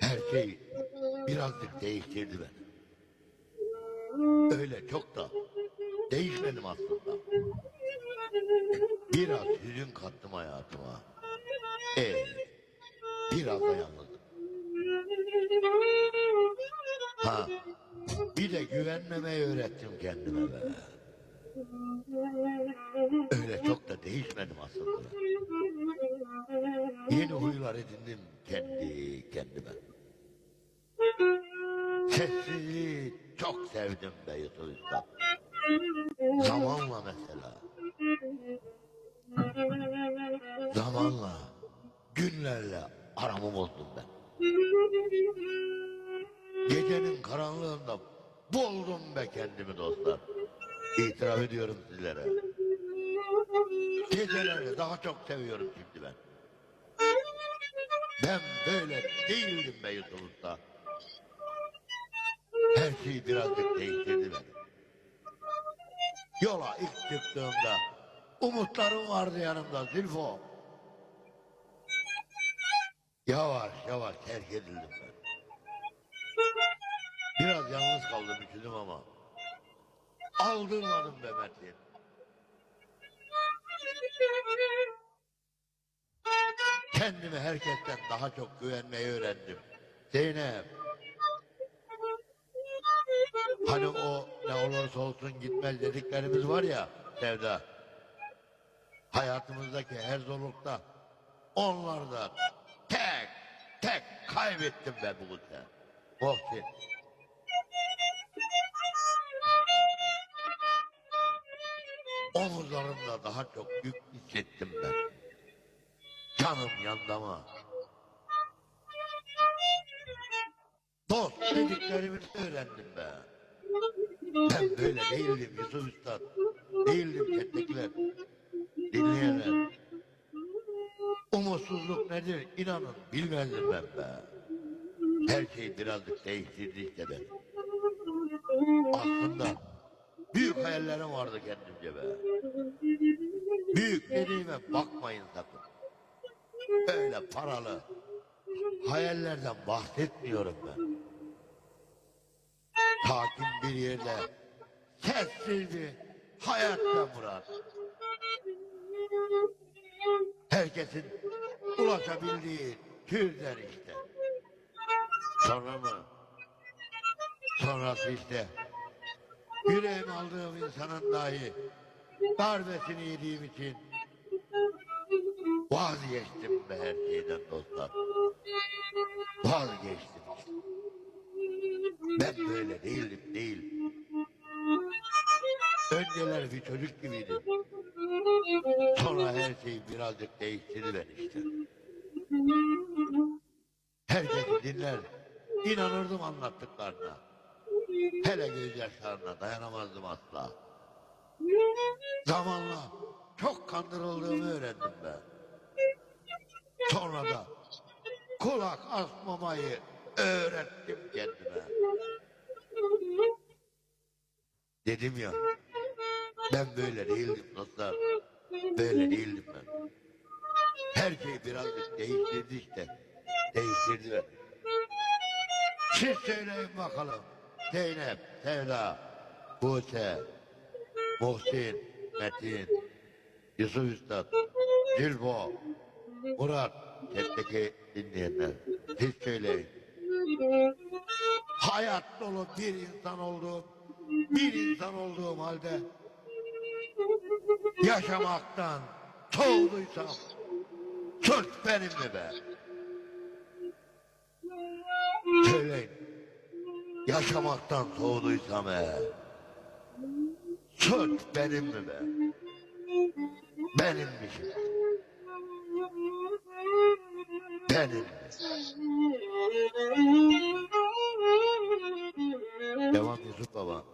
Her şey birazcık değiştirdi beni. Öyle çok da değişmedim aslında. Biraz hüzün kattım hayatıma. Ee, biraz da yalnızım. Ha, bir de güvenmemeyi öğrettim kendime be. Öyle çok da değişmedim aslında. Yeni huylar edindim kendi kendime. Sessizliği çok sevdim be Yusuf Üstad. Zamanla mesela. Zamanla, günlerle aramı bozdum ben. Gecenin karanlığında buldum be kendimi dostlar. İtiraf ediyorum sizlere. Geceleri daha çok seviyorum şimdi ben. Ben böyle değildim Usta. Her şey birazcık değiştirdi beni. Yola ilk çıktığımda umutlarım vardı yanımda Zülfo. Yavaş yavaş terk edildim ben. Biraz yalnız kaldım üşüdüm ama. Aldırmadım be Metin. Kendime herkesten daha çok güvenmeyi öğrendim. Zeynep. Hani o ne olursa olsun gitmez dediklerimiz var ya Sevda. Hayatımızdaki her zorlukta onlardan tek tek kaybettim ben bu gece. Muhsin. Omuzlarımda daha çok yük hissettim ben. Canım yandama. Dost dediklerimi öğrendim be. Ben böyle değildim Yusuf Üstad. Değildim chat'tekiler. Dinleyenler. Umutsuzluk nedir inanın bilmezdim ben be. Her şey birazcık değiştirdi işte ben. Aslında büyük hayallerim vardı kendimce be. Büyük dediğime bakmayın sakın. Öyle paralı hayallerden bahsetmiyorum ben. Sakin bir yerde sessiz bir hayatta Murat. Herkesin ulaşabildiği türden işte. Sonra mı? Sonrası işte. Yüreğim aldığım insanın dahi darbesini yediğim için vazgeçtim be her şeyden dostlar. Vazgeçtim. Ben böyle değildim değil. Önceler bir çocuk gibiydim. Sonra her şey birazcık değiştirdi ben işte. Herkesi dinler, inanırdım anlattıklarına. Hele gözyaşlarına dayanamazdım asla. Zamanla çok kandırıldığımı öğrendim ben. Sonra da kulak asmamayı öğrettim kendime. Dedim ya, ben böyle değildim dostlar. Böyle değildim ben. Her şey birazcık değiştirdi işte. Değiştirdi beni. Siz söyleyin bakalım. Zeynep, Sevda, Buse, Muhsin, Metin, Yusuf Üstad, Zülfo, Murat, chat'teki dinleyenler. Siz söyleyin. Hayat dolu bir insan olduğum, bir insan olduğum halde yaşamaktan soğuduysam suç benim mi be? Söyleyin. Yaşamaktan soğuduysam eğer suç benim mi be? Benimmişim. Benim. Devam Yusuf Baba.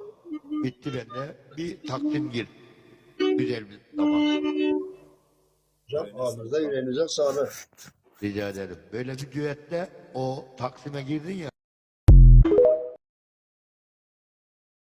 Bitti bende. Bir takdim gir. Güzel bir zaman. Hocam ağzınıza yüreğinize sağlık. Rica ederim. Böyle bir düette o Taksim'e girdin ya.